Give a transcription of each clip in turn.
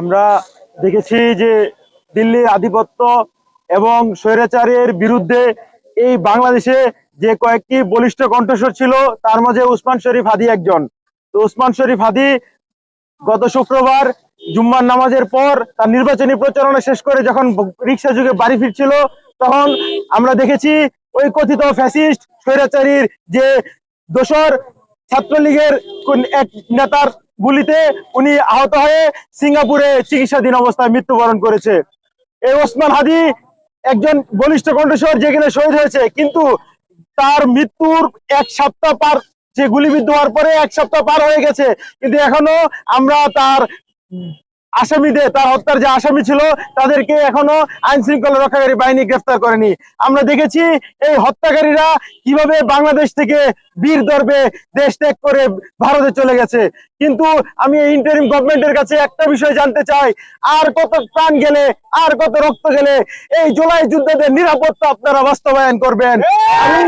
আমরা দেখেছি যে দিল্লির আধিপত্য এবং স্বৈরাচারের বিরুদ্ধে এই বাংলাদেশে যে কয়েকটি বলিষ্ঠ কণ্ঠস্বর ছিল, তার মাঝে উসমান শরীফ হাদি একজন। তো উসমান শরীফ হাদি গত শুক্রবার জুম্মার নামাজের পর তার নির্বাচনী প্রচারণা শেষ করে যখন রিক্সা যুগে বাড়ি ফিরছিল, তখন আমরা দেখেছি ওই কথিত ফ্যাসিস্ট, স্বৈরাচারীর যে দোসর ছাত্রলীগের এক নেতার গুলিতে উনি আহত হয়ে সিঙ্গাপুরে চিকিৎসাধীন অবস্থায় মৃত্যুবরণ করেছে। এই ওসমান হাদি একজন বলিষ্ঠ কণ্ঠস্বর যেখানে শহীদ হয়েছে, কিন্তু তার মৃত্যুর এক সপ্তাহ পার, যে গুলিবিদ্ধ হওয়ার পরে এক সপ্তাহ পার হয়ে গেছে। কিন্তু এখনও আমরা তার আসামিদের, তার হত্যার যে আসামি ছিল, তাদেরকে এখনও আইন শৃঙ্খলা রক্ষাকারী বাহিনী গ্রেফতার করেনি। আমরা দেখেছি এই হত্যাকারীরা কীভাবে বাংলাদেশ থেকে বীর দর্বে দেশ ত্যাগ করে ভারতে চলে গেছে। কিন্তু আমি এই ইন্টারিম গভর্নমেন্টের কাছে একটা বিষয় জানতে চাই, আর কত প্রাণ গেলে, আর কত রক্ত গেলে এই জুলাই যুদ্ধদের নিরাপত্তা আপনারা বাস্তবায়ন করবেন? আমি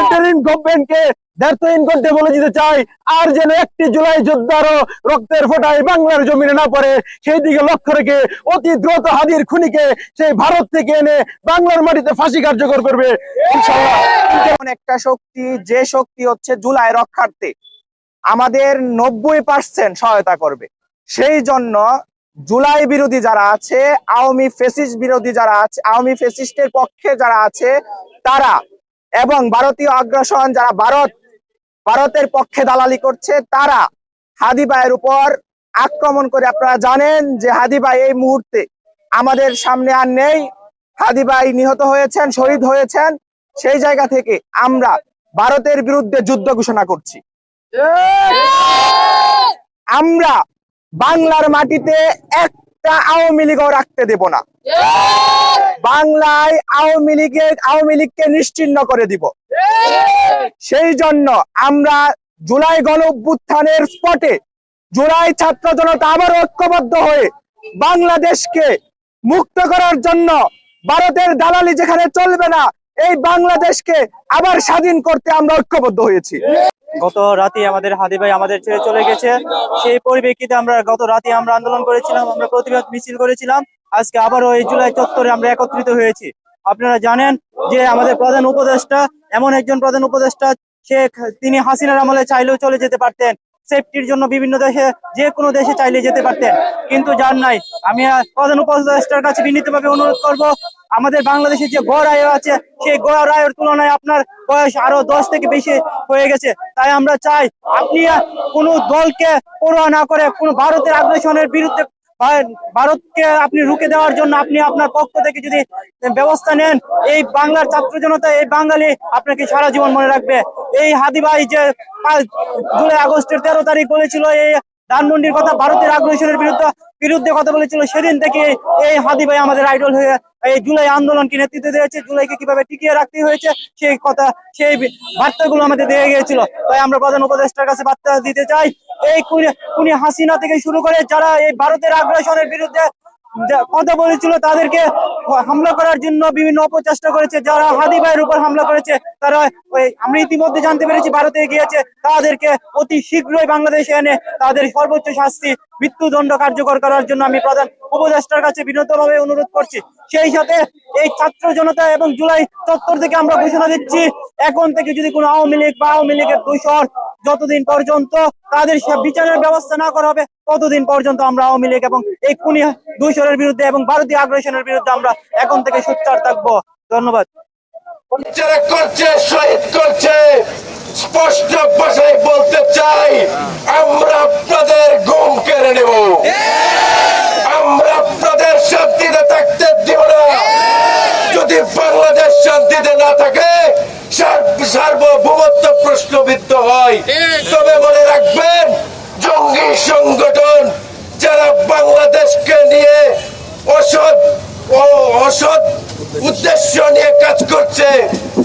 ইন্টারিম গভর্নমেন্টকে ব্যর্থহীন করতে বলে দিতে চাই। আর যেন একটি জুলাই যোদ্ধারও রক্তের বাংলার জমিনে না পড়ে সেই দিকে লক্ষ্য রেখে অতি দ্রুত হাদির খুনিকে সেই ভারত থেকে এনে বাংলার মাটিতে ফাঁসি কার্যকর করবে। একটা শক্তি, যে শক্তি হচ্ছে জুলাই রক্ষার্থে, আমাদের নব্বই পার্সেন্ট সহায়তা করবে। সেই জন্য জুলাই বিরোধী যারা আছে, আওয়ামী ফেসিস্ট বিরোধী যারা আছে, আওয়ামী ফেসিস্টের পক্ষে যারা আছে, তারা এবং ভারতীয় আগ্রাসন যারা ভারত ভারতের পক্ষে দালালি করছে, তারা হাদি ভাইয়ের উপর আক্রমণ করে। আপনারা জানেন যে হাদি ভাই এই মুহূর্তে আমাদের সামনে আর নেই। হাদি ভাই নিহত হয়েছেন, শহীদ হয়েছেন। সেই জায়গা থেকে আমরা ভারতের বিরুদ্ধে যুদ্ধ ঘোষণা করছি। আমরা বাংলার মাটিতে একটা আওয়ামী লীগও রাখতে দেব না। বাংলায় আওয়ামী লীগের, আওয়ামী লীগকে নিশ্চিহ্ন করে দিব। সেই জন্য আমরা জুলাই গণ অভ্যুত্থানের স্পটে জুলাই ছাত্র জনতা আবার ঐক্যবদ্ধ হয়ে বাংলাদেশকে মুক্ত করার জন্য ভারতের দালালি যেখানে চলবে না, এই বাংলাদেশকে আবার স্বাধীন করতে আমরা ঐক্যবদ্ধ হয়েছি। গত রাতে আমাদের হাদি ভাই আমাদের ছেড়ে চলে গেছে। সেই পরিপ্রেক্ষিতে আমরা গত রাতে আমরা আন্দোলন করেছিলাম, আমরা প্রতিবাদ মিছিল করেছিলাম। আজকে আবারও এই জুলাই চত্বরে আমরা একত্রিত হয়েছি। আপনারা জানেন যে আমাদের প্রধান উপদেষ্টা, এমন একজন প্রধান উপদেষ্টা, শেখ, তিনি হাসিনার আমলে চাইলেও চলে যেতে পারতেন। সেফটির জন্য বিভিন্ন দেশে, যে কোনো দেশে চাইলে যেতে পারতেন। কিন্তু যার নাই। আমি প্রধান উপদেষ্টার কাছে বিনীতভাবে অনুরোধ করব, আমাদের বাংলাদেশে যে গড় আয় আছে, সেই গড় আয়ের তুলনায় আপনার বয়স আরও দশ থেকে বেশি হয়ে গেছে। তাই আমরা চাই, আপনি কোনো দলকে পড়ুয়া না করে, কোনো ভারতের আগ্রাসনের বিরুদ্ধে ভারতকে আপনি রুখে দেওয়ার জন্য আপনি আপনার পক্ষ থেকে যদি ব্যবস্থা নেন, এই বাংলার ছাত্র জনতা, এই বাঙালি আপনাকে সারা জীবন মনে রাখবে। এই হাদি ভাই যে জুলাই আগস্টের তেরো তারিখ বলেছিল, এই ধানমন্ডির কথা ভারতের আগ্রাসনের বিরুদ্ধে বিরুদ্ধে কথা বলেছিল। সেদিন থেকে এই হাদি ভাই আমাদের আইডল হয়ে এই জুলাই আন্দোলনকে নেতৃত্ব দিয়েছে। জুলাইকে কীভাবে টিকিয়ে রাখতে হয়েছে, সেই কথা, সেই বার্তাগুলো আমাদের দিয়ে গিয়েছিল। তাই আমরা প্রধান উপদেষ্টার কাছে বার্তা দিতে চাই। এই কুনি কুনি হাসিনা থেকে শুরু করে যারা এই ভারতের আগ্রাসনের বিরুদ্ধে কথা বলেছিল তাদেরকে হামলা করার জন্য বিভিন্ন অপচেষ্টা করেছে, যারা হাদি ভাইয়ের উপর হামলা করেছে, তারা ওই আমরা ইতিমধ্যে জানতে পেরেছি ভারতে গিয়েছে, তাদেরকে অতি শীঘ্রই বাংলাদেশে এনে তাদের সর্বোচ্চ শাস্তি, মৃত্যুদণ্ড কার্যকর করার জন্য আমি প্রধান উপদেষ্টার কাছে বিনীতভাবে অনুরোধ করছি। সেই সাথে এই ছাত্র জনতা এবং জুলাই চত্বর থেকে আমরা ঘোষণা দিচ্ছি, এখন থেকে যদি কোনো আওয়ামী লীগ বা আওয়ামী লীগের দূষণ যতদিন পর্যন্ত তাদের সে বিচারের ব্যবস্থা না করা হবে ততদিন পর্যন্ত আমরা আওয়ামী লীগ এবং এই খুনি দূষণের বিরুদ্ধে এবং ভারতীয় আগ্রাসনের বিরুদ্ধে আমরা এখন থেকে সোচ্চার থাকব। ধন্যবাদ। করছে শহীদ করছে। স্পষ্ট ভাষায় বলতে চাই আমরা আপনাদের ঘুম কেড়ে নেব। আমরা আপনাদের শান্তিতে থাকতে দিব না। যদি বাংলাদেশ শান্তিতে না থাকে সার্বভৌমত্ব প্রশ্নবিদ্ধ হয়। তবে মনে রাখবেন জঙ্গি সংগঠন যারা বাংলাদেশকে নিয়ে অসৎ ও অসৎ উদ্দেশ্য নিয়ে কাজ করছে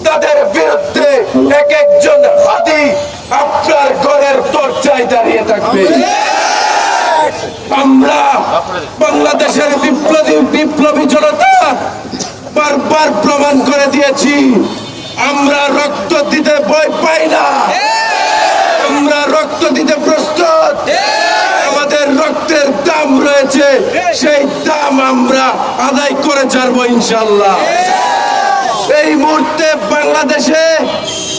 তাদের বিরুদ্ধে এক একজন হাদি আপনার ঘরের দরজায় দাঁড়িয়ে থাকবে। আমরা বাংলাদেশের বিপ্লবী বিপ্লবী জনতা বারবার প্রমাণ করে দিয়েছি আমরা রক্ত দিতে ভয় পাই না। আমরা রক্ত দিতে প্রস্তুত। আমাদের রক্তের দাম রয়েছে, সেই দাম আমরা আদায় করে ছাড়বো ইনশাল্লাহ এই মুহূর্তে বাংলাদেশে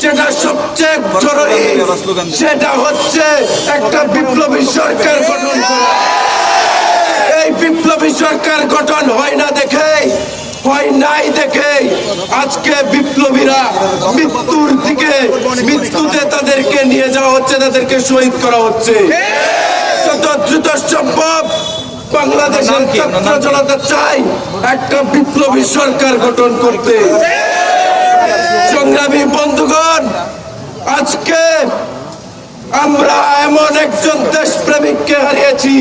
যেটা সবচেয়ে জরুরি, সেটা হচ্ছে একটা বিপ্লবী সরকার গঠন এই বিপ্লবী সরকার গঠন হয় না দেখে হয় নাই দেখে আজকে বিপ্লবীরা মৃত্যুর দিকে মৃত্যুতে তাদেরকে নিয়ে যাওয়া হচ্ছে তাদেরকে শহীদ করা হচ্ছে। যত দ্রুত সম্ভব বাংলাদেশের ছাত্র জনতা চাই একটা বিপ্লবী সরকার গঠন করতে। সংগ্রামী বন্ধুগণ আজকে আমরা এমন একজন দেশপ্রেমিককে হারিয়েছি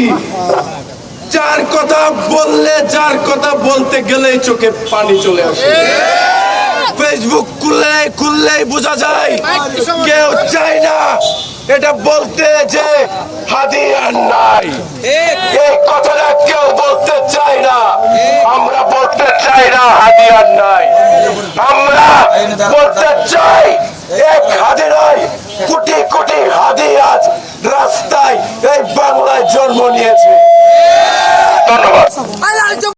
যার কথা বললে যার কথা বলতে গেলেই চোখে পানি চলে আসে। ফেসবুক খুললে খুললেই বোঝা যায় কেউ চায় না। এটা বলতে যে হাদি নাই। এই কথাটা কেউ বলতে চায় না। আমরা বলতে চাই না হাদি নাই। আমরা বলতে চাই এক হাদি নয় কোটি কোটি হাদি আজ রাস্তায় এই বাংলায় জন্ম নিয়েছে। ধন্যবাদ।